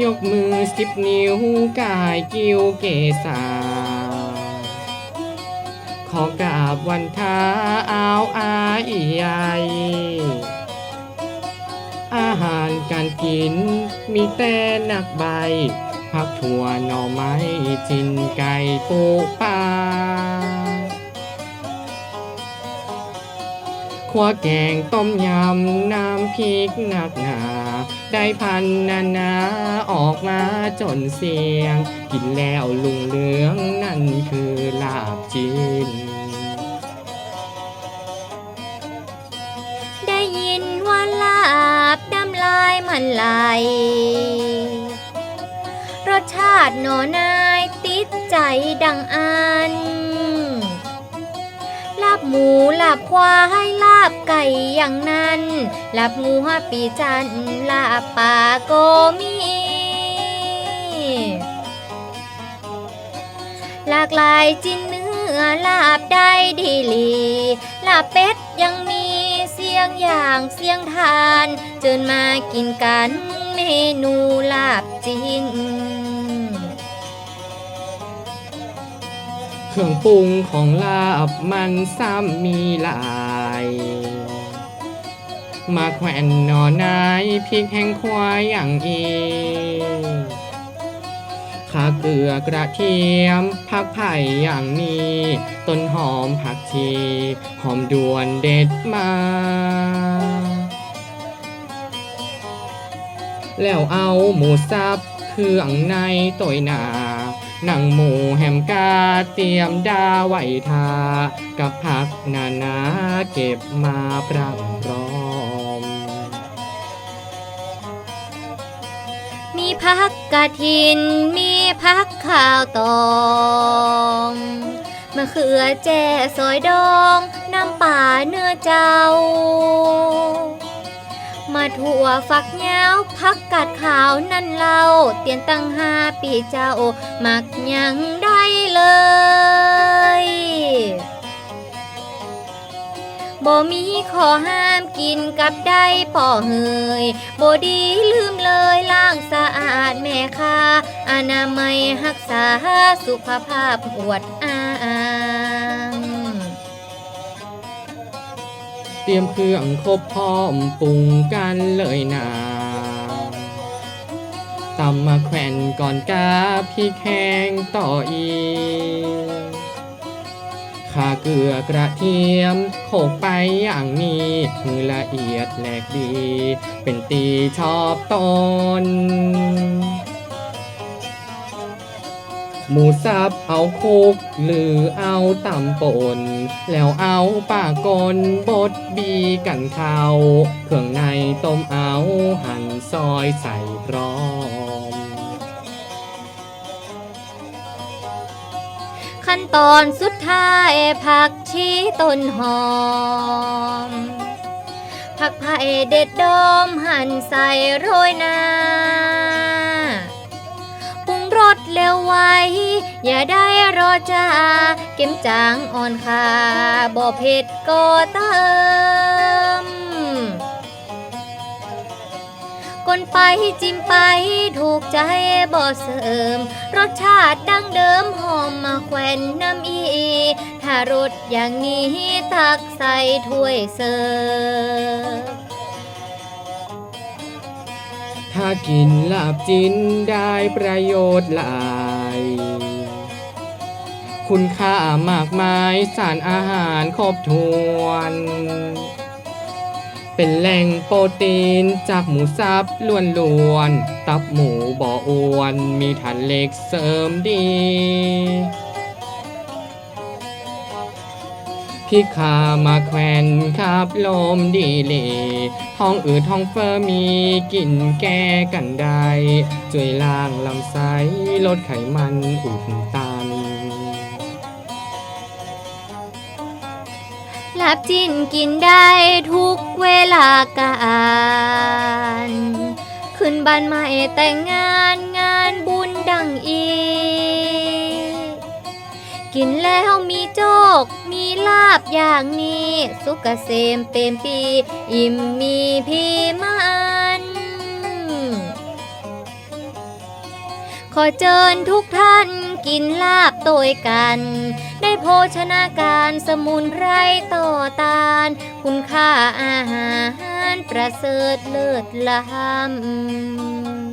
ยกมือสิบนิ้วกายกิ้วเกษาขอกราบวันท้าอาวอาอีใหญ่อาหารการกินมีแต่หนักใบผักถั่วหน่อไม้จินไก่ปูปลา ขัวแกงต้มยำน้ำพริกหนักหนา ได้พันนานาออกมาจนเสียง กินแล้วลุงเหลืองนั่นคือลาบจีน ได้ยินว่าลาบน้ำลายมันไหล รสชาติหนอนายติดใจดังอัน หมูลาบควายลาบไก่อย่างนั้นลาบหมูฮาปีจันลาบปลาโกมีหลากหลายจิ้นเนื้อลาบได้ดีลีลาบเป็ดยังมีเสียงอย่างเสียงทาน เจิญมากินกันเมนูลาบจีน เครื่องปรุงของลาบมันซ้ำมีหลายมาแขวนหนอนายพริกแห้งควายอย่างอีขาเกลือกระเทียมผักไผ่อย่างนี้ ต้นหอมผักชีหอมด่วนเด็ดมา แล้วเอาหมูสับเครื่องในตัวยหนา นั่งหมูแฮมกาเตรียมดาไว้ทา กับผักนานาเก็บมาปรังรอม มีพักกระถิน มีพักข้าวตองมะเขือแจ่ซอยดอง น้ำป่าเนื้อเจ้า มาถั่วฝักยาพักกาดขาวนั่นเล่าเตียนตั้งห้าปีเจ้ามักยังได้เลยบ่มีขอห้ามกินกับได้ป่อเฮยบ่ดีลืมเลยล้างสะอาดแม่ค่าอนามัยรักษาสุขภาพปวด เตรียมเครื่องครบพร้อมปรุงกันเลยนะตำมาแขวนก่อนกาพริกแห้งต่ออีกขาเกลือกระเทียมโขกไปอย่างนี้มือละเอียดแหลกดี เป็นตีชอบตน หมูสับเอาคุก หรือเอาตำป่นแล้วเอาปากกลบดบีกันเข้าเครื่องในต้มเอาหั่นซอยใส่พร้อม ขั้นตอนสุดท้ายผักชีต้นหอม ผักไผ่เด็ดดอมหั่นใส่โรยหน้า อย่าได้รอจ้าเก็มจางอ่อนคาบ่เผ็ดก็เติมกลนไปจิ้มไปถูกใจบ่เสริม รสชาติดั้งเดิมหอมมาแขวนน้ำอีถ้ารสอย่างนี้ตักใส่ถ้วยเสิร์ฟถ้ากินลาบจินได้ประโยชน์หลาย คุณค่ามากมายสารอาหารครบถ้วน เป็นแหล่งโปรตีนจากหมูสับล้วนล้วนๆตับหมูบ่ออ้วน มีถ่านเหล็กเสริมดีพี่ขามาแควนขับลมดีเลยท้องอืดท้องเฟอ้อมีกลิ่นแก้กันได้ ช่วยล้างลำไส้ลดไขมันอุดตัน ลาบจิ้นกินได้ทุกเวลาการขึ้นบ้านใหม่แต่งงานงานบุญดังอีกกินแล้วมีโจก มีลาบอย่างนี้ สุกเกษมเต็มปี อิ่มมีพีมา ขอเชิญทุกท่านกินลาบโตยกัน ได้โภชนาการสมุนไพรต่อตานคุณค่าอาหารประเสริฐเลิศล้ำ